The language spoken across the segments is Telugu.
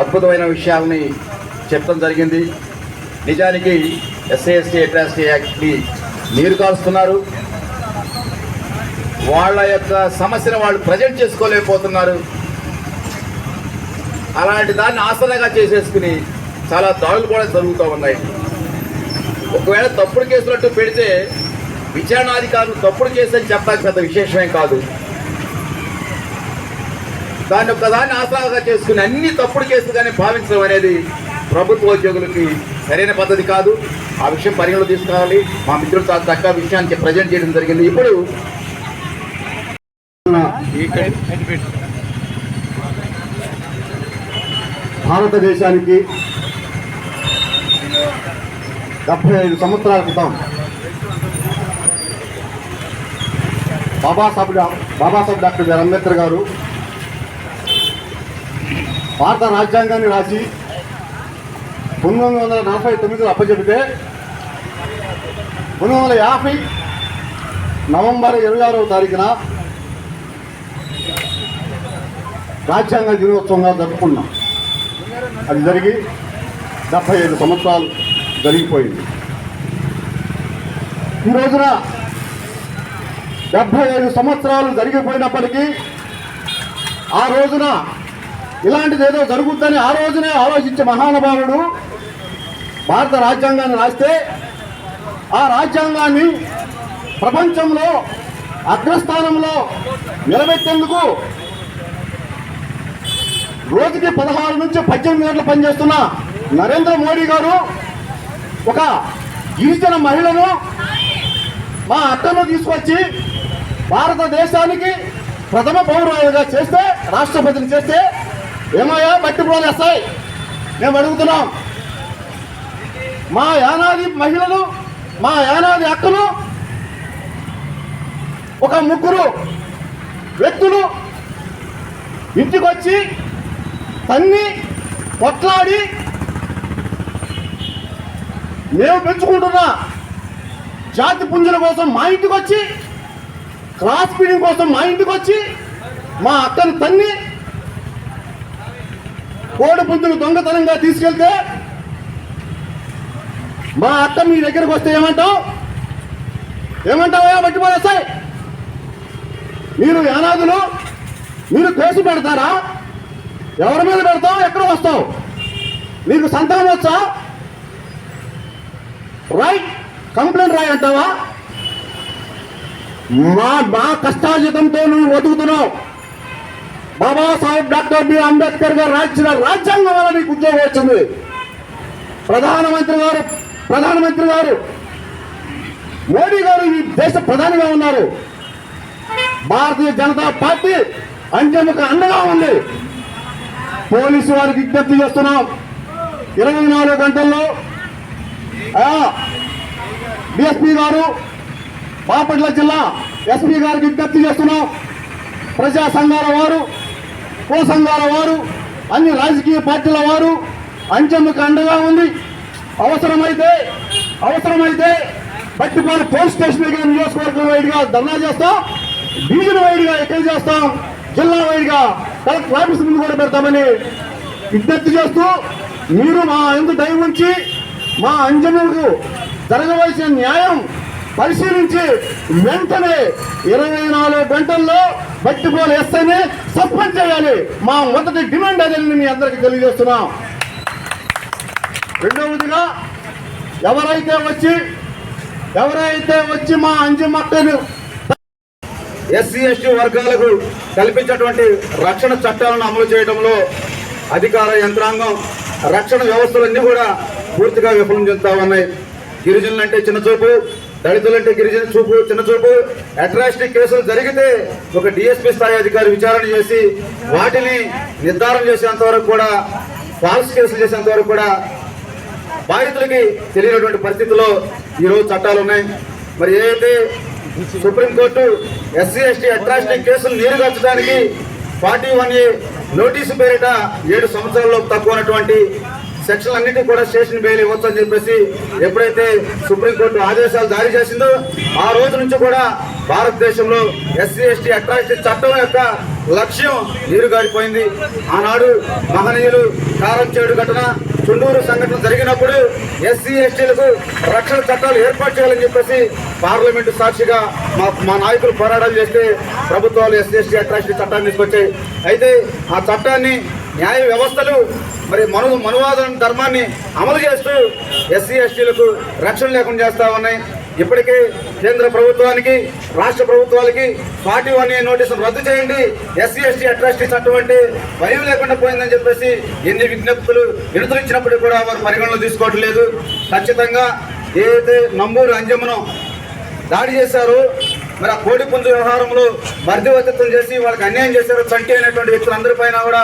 అద్భుతమైన విషయాలని చెప్పడం జరిగింది. నిజానికి ఎస్సీ ఎస్టీ అట్రాసిటీ యాక్ట్ని నీరు కాలుస్తున్నారు వాళ్ళ యొక్క సమస్యను వాళ్ళు ప్రజెంట్ చేసుకోలేకపోతున్నారు. అలాంటి దాన్ని ఆసరాగా చేసేసుకుని చాలా దాడులు కూడా జరుగుతూ ఉన్నాయి. ఒకవేళ తప్పుడు కేసులంటూ పెడితే విచారణాధికారులు తప్పుడు కేసు అని చెప్పడానికి పెద్ద విశేషమేం కాదు. దాన్ని ఒక్కదాన్ని ఆసరాగా చేసుకుని అన్ని తప్పుడు కేసులుగానే భావించడం అనేది ప్రభుత్వ ఉద్యోగులకి సరైన పద్ధతి కాదు. ఆ విషయం పరిగణలో తీసుకోవాలి మా మిత్రులు చాలా చక్కగా విషయానికి ప్రజెంట్ చేయడం జరిగింది. ఇప్పుడు భారతదేశానికి డెబ్బై ఐదు సంవత్సరాల క్రితం బాబాసాహెబ్ బాబాసాహెబ్ డాక్టర్ అంబేద్కర్ గారు భారత రాజ్యాంగాన్ని రాసి పంతొమ్మిది వందల నలభై తొమ్మిదిలో అప్పచెబితే పంతొమ్మిది వందల యాభై నవంబర్ ఇరవై ఆరవ తారీఖున రాజ్యాంగ దినోత్సవంగా జరుపుకున్నాం అది జరిగి డెబ్బై ఐదు సంవత్సరాలు జరిగిపోయింది. ఈ రోజున డెబ్బై ఐదు సంవత్సరాలు జరిగిపోయినప్పటికీ ఆ రోజున ఇలాంటిది ఏదో జరుగుద్దని ఆ రోజునే ఆలోచించే మహానుభావుడు భారత రాజ్యాంగాన్ని రాస్తే ఆ రాజ్యాంగాన్ని ప్రపంచంలో అగ్రస్థానంలో నిలబెట్టేందుకు రోజుకి పదహారు నుంచి పద్దెనిమిది గంటలు పనిచేస్తున్న నరేంద్ర మోడీ గారు ఒక గిరిజన మహిళను మా అక్కను తీసుకొచ్చి భారతదేశానికి ప్రథమ పౌరులుగా చేస్తే రాష్ట్రపతిని చేస్తే ఏమయ్యా? బట్టి పోలు వస్తాయి మేము అడుగుతున్నాం. మా యానాది మహిళలు మా యానాది అక్కలు ఒక ముగ్గురు వ్యక్తులు ఇంటికి వచ్చి తన్ని కొట్లాడి మేము పెంచుకుంటున్న జాతి పుంజుల కోసం మా ఇంటికి వచ్చి క్రాస్ ఫీడింగ్ కోసం మా ఇంటికి వచ్చి మా అక్కను తన్ని కోడి దొంగతనంగా తీసుకెళ్తే మా అక్క మీ దగ్గరకు వస్తే ఏమంటావు? ఏమంటావా బట్టి పోలేస్తాయి మీరు యానాదులు మీరు కేసు పెడతారా? ఎవరి మీద పెడతావు? ఎక్కడ వస్తావు? నీకు సంతానం వచ్చా? రైట్ కంప్లైంట్ రాయంటావా మా మా కష్టాజితంతో నువ్వు బతుకుతున్నావు. Babasaheb doctor B. Ambedkar garu రాసిన రాజ్యాంగం వల్ల నీకు ఉద్యోగం వచ్చింది. ప్రధానమంత్రి గారు ప్రధానమంత్రి గారు మోడీ గారు ఈ దేశ ప్రధానిగా ఉన్నారు. భారతీయ జనతా పార్టీ అంచెముక అండగా ఉంది. పోలీసు వారికి విజ్ఞప్తి చేస్తున్నాం. ఇరవై నాలుగు గంటల్లో డిఎస్పీ గారు బాపట్ల జిల్లా ఎస్పీ గారికి విజ్ఞప్తి చేస్తున్నాం. ప్రజా సంఘాల వారు కుల సంఘాల వారు అన్ని రాజకీయ పార్టీల వారు అంచెముక అండగా ఉంది అవసరమైతే అవసరమైతే బట్టిపాడు పోలీస్ స్టేషన్ దగ్గర నియోజకవర్గం వైడ్గా ధర్నా చేస్తాం డివిజన్ వైడ్గా ఎక్కడ చేస్తాం జిల్లా వైడ్గా కలెక్టర్ ఆఫీస్ ముందు కూడా పెడతామని విజ్ఞప్తి చేస్తూ మీరు మా ఎందుకు దయ ఉంచి మా అంజనులకు జరగవలసిన న్యాయం పరిశీలించి వెంటనే ఇరవై నాలుగు గంటల్లో బట్టిపోలు ఎస్ఐని సస్పెండ్ చేయాలి. మా మొదటి డిమాండ్ అదని మీ అందరికీ తెలియజేస్తున్నాం. రెండవదిగా ఎవరైతే వచ్చి ఎవరైతే వచ్చి మా అంజమ్మక్కను ఎస్సీ ఎస్టీ వర్గాలకు కల్పించేటువంటి రక్షణ చట్టాలను అమలు చేయడంలో అధికార యంత్రాంగం రక్షణ వ్యవస్థలన్నీ కూడా పూర్తిగా విఫలం చెందుతా ఉన్నాయి. గిరిజనులంటే చిన్నచూపు. దళితులంటే గిరిజన చూపు చిన్న చూపు. అట్రాసిటీ కేసులు జరిగితే ఒక డిఎస్పీ స్థాయి అధికారి విచారణ చేసి వాటిని నిర్ధారణ చేసేంత వరకు కూడా ఫాల్స్ కేసులు చేసేంత వరకు కూడా బాధితులకి తెలియనటువంటి పరిస్థితుల్లో ఈరోజు చట్టాలు ఉన్నాయి. మరి ఏదైతే సుప్రీంకోర్టు ఎస్సీ ఎస్టీ అట్రాసిటీ కేసులు నీరుగార్చడానికి ఫార్టీ వన్ ఏ నోటీసు పేరిట ఏడు సంవత్సరాల్లో తక్కువ ఉన్నటువంటి సెక్షన్ అన్నిటి కూడా స్టేషన్ బెయిల్ ఇవ్వచ్చు అని చెప్పేసి ఎప్పుడైతే సుప్రీంకోర్టు ఆదేశాలు జారీ చేసిందో ఆ రోజు నుంచి కూడా భారతదేశంలో ఎస్సీ ఎస్టీ అట్రాసిటీ చట్టం యొక్క లక్ష్యం నీరుగారిపోయింది. ఆనాడు మహనీయులు కారం చేడు ఘటన చుండూరు సంఘటన జరిగినప్పుడు ఎస్సీ ఎస్టీలకు రక్షణ చట్టాలు ఏర్పాటు చేయాలని చెప్పేసి పార్లమెంటు సాక్షిగా మా మా నాయకులు పోరాటాలు చేస్తే ప్రభుత్వాలు ఎస్సీ ఎస్టీ అట్రాసిటీ చట్టాన్ని తీసుకొచ్చాయి. అయితే ఆ చట్టాన్ని న్యాయ వ్యవస్థలు మరి మను మనువాదం ధర్మాన్ని అమలు చేస్తూ ఎస్సీ ఎస్టీలకు రక్షణ లేకుండా చేస్తూ ఉన్నాయి. ఇప్పటికే కేంద్ర ప్రభుత్వానికి రాష్ట్ర ప్రభుత్వాలకి ఫార్టీ వన్ ఏ నోటీసులు రద్దు చేయండి. ఎస్సీ ఎస్టీ అట్రాసిటీ చట్టం అంటే భయం లేకుండా పోయిందని చెప్పేసి ఎన్ని విజ్ఞప్తులు విడుదల ఇచ్చినప్పుడు కూడా వారు పరిగణలో తీసుకోవట్లేదు. ఖచ్చితంగా ఏదైతే నంబూరు అంజమ్మను దాడి చేశారో మరి ఆ కోడి పుంజు వ్యవహారంలో మధ్యవర్తిత్వం చేసి వాళ్ళకి అన్యాయం చేశారు. చంటి అయినటువంటి వ్యక్తులందరి పైన కూడా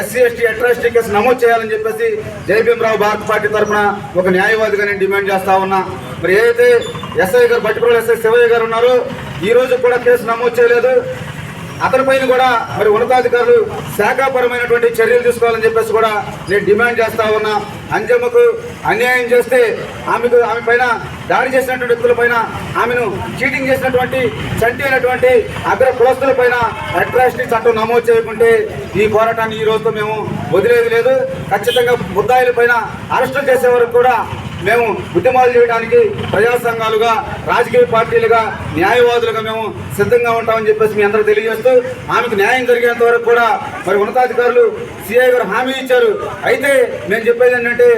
ఎస్సీ ఎస్టీ అట్రాసిటీ కేసు నమోదు చేయాలని చెప్పేసి జయభీమరావు భారత పార్టీ తరఫున ఒక న్యాయవాదిగా నేను డిమాండ్ చేస్తా ఉన్నా. మరి ఏదైతే ఎస్ఐ గారు బట్టిపురం ఎస్ఐ శివయ్య గారు ఉన్నారో ఈ రోజు కూడా కేసు నమోదు చేయలేదు. అతనిపైన కూడా మరి ఉన్నతాధికారులు శాఖాపరమైనటువంటి చర్యలు తీసుకోవాలని చెప్పేసి కూడా నేను డిమాండ్ చేస్తా ఉన్నా. అంజమ్మకు అన్యాయం చేస్తే ఆమెకు ఆమె పైన దాడి చేసినటువంటి వ్యక్తుల పైన ఆమెను చీటింగ్ చేసినటువంటి చంటి అయినటువంటి అగ్ర కులస్తుల పైన అట్రాసిటీ చట్టం నమోదు చేయకుంటే ఈ పోరాటాన్ని ఈ రోజుతో మేము వదిలేది లేదు. ఖచ్చితంగా ముద్దాయిల పైన అరెస్టులు చేసే వరకు కూడా మేము ఉద్యమాలు చేయడానికి ప్రజా సంఘాలుగా రాజకీయ పార్టీలుగా న్యాయవాదులుగా మేము సిద్ధంగా ఉంటామని చెప్పేసి మీ అందరూ తెలియజేస్తూ ఆమెకు న్యాయం జరిగేంత వరకు కూడా మరి ఉన్నతాధికారులు సిఐ గారు హామీ ఇచ్చారు. అయితే మేము చెప్పేది ఏంటంటే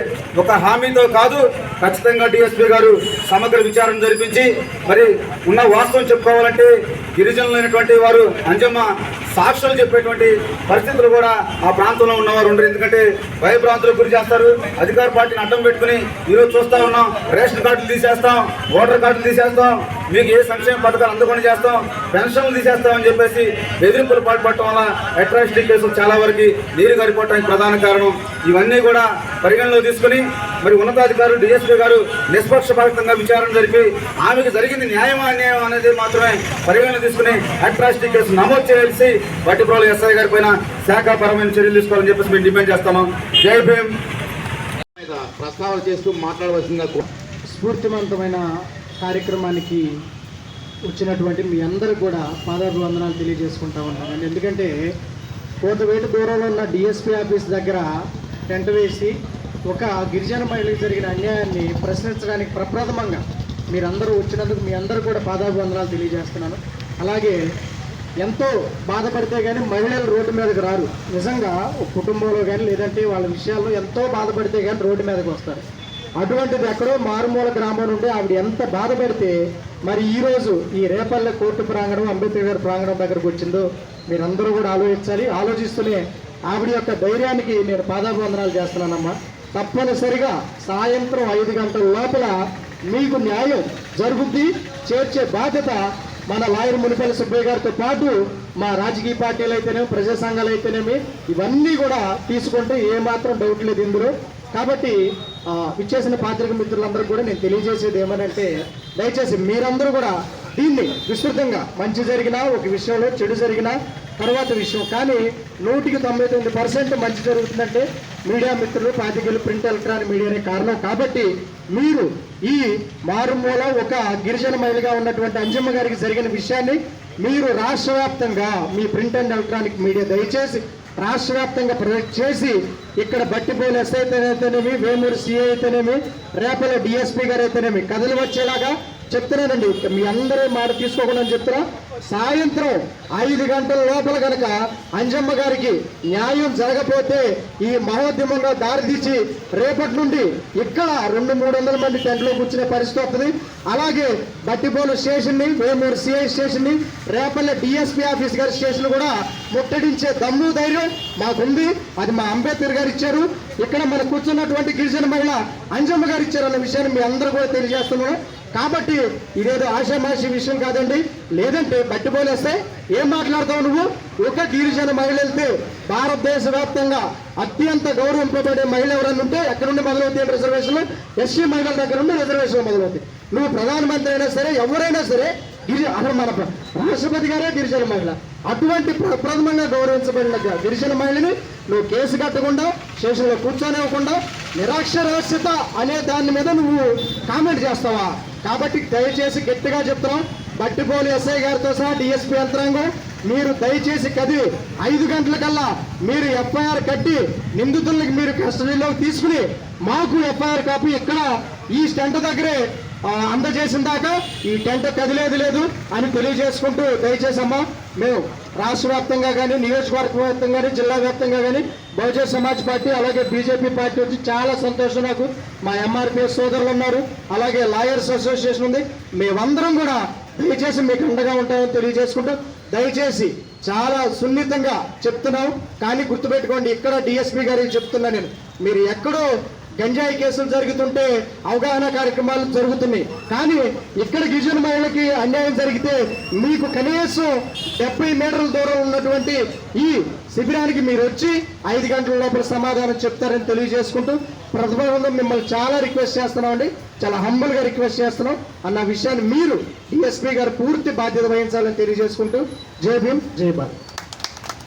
ఒక హామీతో కాదు ఖచ్చితంగా డిఎస్పీ గారు సమగ్ర విచారణ జరిపించి మరి ఉన్న వాస్తవం చెప్పుకోవాలంటే గిరిజనులైనటువంటి వారు అంజమ్మ సాక్షులు చెప్పేటువంటి పరిస్థితులు కూడా ఆ ప్రాంతంలో ఉన్నవారు ఉండరు. ఎందుకంటే భయభ్రాంతులకు గురి చేస్తారు. అధికార పార్టీని అడ్డం పెట్టుకుని ఈరోజు చూస్తా ఉన్నాం. రేషన్ కార్డులు తీసేస్తాం ఓటర్ కార్డులు తీసేస్తాం. మీకు ఏ సంక్షేమ పథకాలు అందుకొని చేస్తాం. పెన్షన్లు తీసేస్తామని చెప్పేసి బెదిరింపులు పాల్పడటం వల్ల అట్రాసిటీ కేసులు చాలా వరకు నీరు గారిపోవటానికి ప్రధాన కారణం. ఇవన్నీ కూడా పరిగణలో తీసుకుని మరి ఉన్నతాధికారులు డిఎస్పీ గారు నిష్పక్షపాతంగా విచారణ జరిపి ఆమెకు జరిగింది న్యాయమా అన్యాయం అనేది మాత్రమే పరిగణన తీసుకుని అట్రాసిటీ కేసు నమోదు చేయాల్సి వట్టిప్రోలు ఎస్ఐ గారి పైన శాఖాపరమైన చర్యలు తీసుకోవాలని చెప్పేసి మేము డిమాండ్ చేస్తాము జై భీమ్. ప్రస్తావన చేస్తూ మాట్లాడవలసిందిగా స్ఫూర్తివంతమైన కార్యక్రమానికి వచ్చినటువంటి మీ అందరూ కూడా పాదాభివందనాలు తెలియజేసుకుంటా ఉన్నాను. ఎందుకంటే కోతవేటు దూరంలో ఉన్న డిఎస్పీ ఆఫీస్ దగ్గర టెంట్ వేసి ఒక గిరిజన మహిళకు జరిగిన అన్యాయాన్ని ప్రశ్నించడానికి ప్రప్రథమంగా మీరందరూ వచ్చినందుకు మీ అందరూ కూడా పాదాభివందనాలు తెలియజేస్తున్నాను. అలాగే ఎంతో బాధపడితే కానీ మహిళలు రోడ్డు మీదకి రారు. నిజంగా ఒక కుటుంబంలో కానీ లేదంటే వాళ్ళ విషయాల్లో ఎంతో బాధపడితే కానీ రోడ్డు మీదకి వస్తారు. అటువంటిది ఎక్కడో మారుమూల గ్రామం నుండి ఆవిడ ఎంత బాధపడితే మరి ఈరోజు ఈ రేపల్లె కోర్టు ప్రాంగణం అంబేద్కర్ గారి ప్రాంగణం దగ్గరకు వచ్చిందో మీరందరూ కూడా ఆలోచించాలి. ఆలోచిస్తూనే ఆవిడ యొక్క ధైర్యానికి నేను పాదాభివందనాలు చేస్తున్నానమ్మా. తప్పనిసరిగా సాయంత్రం ఐదు గంటల లోపల మీకు న్యాయం జరుగుద్ది చేర్చే బాధ్యత మన లాయర్ మునిపల్లి సుబ్బయ్య గారితో పాటు మా రాజకీయ పార్టీలు అయితేనేమి ప్రజా సంఘాలు అయితేనేమి ఇవన్నీ కూడా తీసుకుంటే ఏమాత్రం డౌట్ లేదు ఇందులో. కాబట్టి ఇచ్చేసిన విచ్చేసిన పాత్రిక మిత్రులందరూ కూడా నేను తెలియజేసేది ఏమనంటే దయచేసి మీరందరూ కూడా దీన్ని విస్తృతంగా మంచి జరిగినా ఒక విషయంలో చెడు జరిగినా తర్వాత విషయం. కానీ నూటికి తొంభై తొమ్మిది పర్సెంట్ మంచి జరుగుతుందంటే మీడియా మిత్రులు పాతికలు ప్రింట్ ఎలక్ట్రానిక్ మీడియానే కారణం. కాబట్టి మీరు ఈ మారుమూల ఒక గిరిజన మహిళగా ఉన్నటువంటి అంజమ్మ గారికి జరిగిన విషయాన్ని మీరు రాష్ట్రవ్యాప్తంగా మీ ప్రింట్ అండ్ ఎలక్ట్రానిక్ మీడియా దయచేసి రాష్ట్ర వ్యాప్తంగా ప్రొజెక్ట్ చేసి ఇక్కడ బట్టిపోయిన ఎస్ఐ అయితేనేమి వేమూరు సిఐ అయితేనేమి రేపల డిఎస్పీ గారు అయితేనేమి కథలు వచ్చేలాగా చెప్తున్నానండి. మీ అందరూ మాట తీసుకోకుండా అని చెప్తున్నా. సాయంత్రం ఐదు గంటల లోపల కనుక అంజమ్మ గారికి న్యాయం జరగపోతే ఈ మహోద్యమంలో దారితీసి రేపటి నుండి ఇక్కడ రెండు మూడు వందల మంది టెంట్లో కూర్చునే పరిస్థితి వస్తుంది. అలాగే బట్టిపోలు స్టేషన్ని వేమూరు సిఐ స్టేషన్ని రేపల్లె డిఎస్పీ ఆఫీస్ గారి స్టేషన్ కూడా ముట్టడించే దమ్ము ధైర్యం మాకుంది. అది మా అంబేద్కర్ గారు ఇచ్చారు. ఇక్కడ మన కూర్చున్నటువంటి గిరిజన మహిళ అంజమ్మ గారు ఇచ్చారన్న విషయాన్ని మీ అందరూ కూడా తెలియజేస్తున్నాను. కాబట్టి ఇదేదో ఆషామాషి విషయం కాదండి. లేదంటే బట్టిపోలేస్తే ఏం మాట్లాడతావు నువ్వు? ఒక గిరిజన మహిళ వెళ్తే భారతదేశ వ్యాప్తంగా అత్యంత గౌరవింపబడే మహిళ ఎవరన్నా ఉంటే ఎక్కడ నుండి మొదలవుతాయి రిజర్వేషన్ ఎస్సీ మహిళల దగ్గర నుండి రిజర్వేషన్ మొదలవుతాయి. నువ్వు ప్రధానమంత్రి అయినా సరే ఎవరైనా సరే గిరి అసలు మన రాష్ట్రపతి గారే గిరిజన మహిళ. అటువంటి ప్ర- ప్రథమంగా గౌరవించబడిన గిరిజన మహిళని నువ్వు కేసు కట్టకుండా స్టేషన్లో కూర్చొనివ్వకుండా నిరాక్షరాస్యత అనే దాని మీద నువ్వు కామెంట్ చేస్తావా? కాబట్టి దయచేసి గట్టిగా చెప్తున్నాం. బట్టిపోలి ఎస్ఐ గారితో సహా డిఎస్పీ యంత్రాంగం మీరు దయచేసి కది ఐదు గంటలకల్లా మీరు ఎఫ్ఐఆర్ కట్టి నిందితులకి మీరు కస్టడీలోకి తీసుకుని మాకు ఎఫ్ఐఆర్ కాపీ ఇక్కడ ఈ స్టెంట్ దగ్గరే అందజేసిన దాకా ఈ టెంట్ కదిలేదు లేదు అని తెలియజేసుకుంటూ దయచేసి అమ్మా మేము రాష్ట్ర వ్యాప్తంగా కానీ నియోజకవర్గ వ్యాప్తంగా కానీ జిల్లా వ్యాప్తంగా కానీ బహుజన సమాజ్ పార్టీ అలాగే బీజేపీ పార్టీ వచ్చి చాలా సంతోషం నాకు. మా ఎంఆర్పిఎస్ సోదరులు ఉన్నారు అలాగే లాయర్స్ అసోసియేషన్ ఉంది. మేమందరం కూడా దయచేసి మీకు అండగా ఉంటామని తెలియజేసుకుంటూ దయచేసి చాలా సున్నితంగా చెప్తున్నాం. కానీ గుర్తుపెట్టుకోండి ఇక్కడ డిఎస్పీ గారికి చెప్తున్నా నేను. మీరు ఎక్కడో గంజాయి కేసులు జరుగుతుంటే అవగాహన కార్యక్రమాలు జరుగుతున్నాయి. కానీ ఇక్కడ గిరిజన మహిళలకి అన్యాయం జరిగితే మీకు కనీసం డెబ్బై మీటర్ల దూరం ఉన్నటువంటి ఈ శిబిరానికి మీరు వచ్చి ఐదు గంటల లోపల సమాధానం చెప్తారని తెలియజేసుకుంటూ ప్రతిభావంలో మిమ్మల్ని చాలా రిక్వెస్ట్ చేస్తున్నామండి. చాలా హంబుల్గా రిక్వెస్ట్ చేస్తున్నాం. అన్న విషయాన్ని మీరు డిఎస్పీ గారు పూర్తి బాధ్యత వహించాలని తెలియజేసుకుంటూ జై భీమ్ జై భారత్.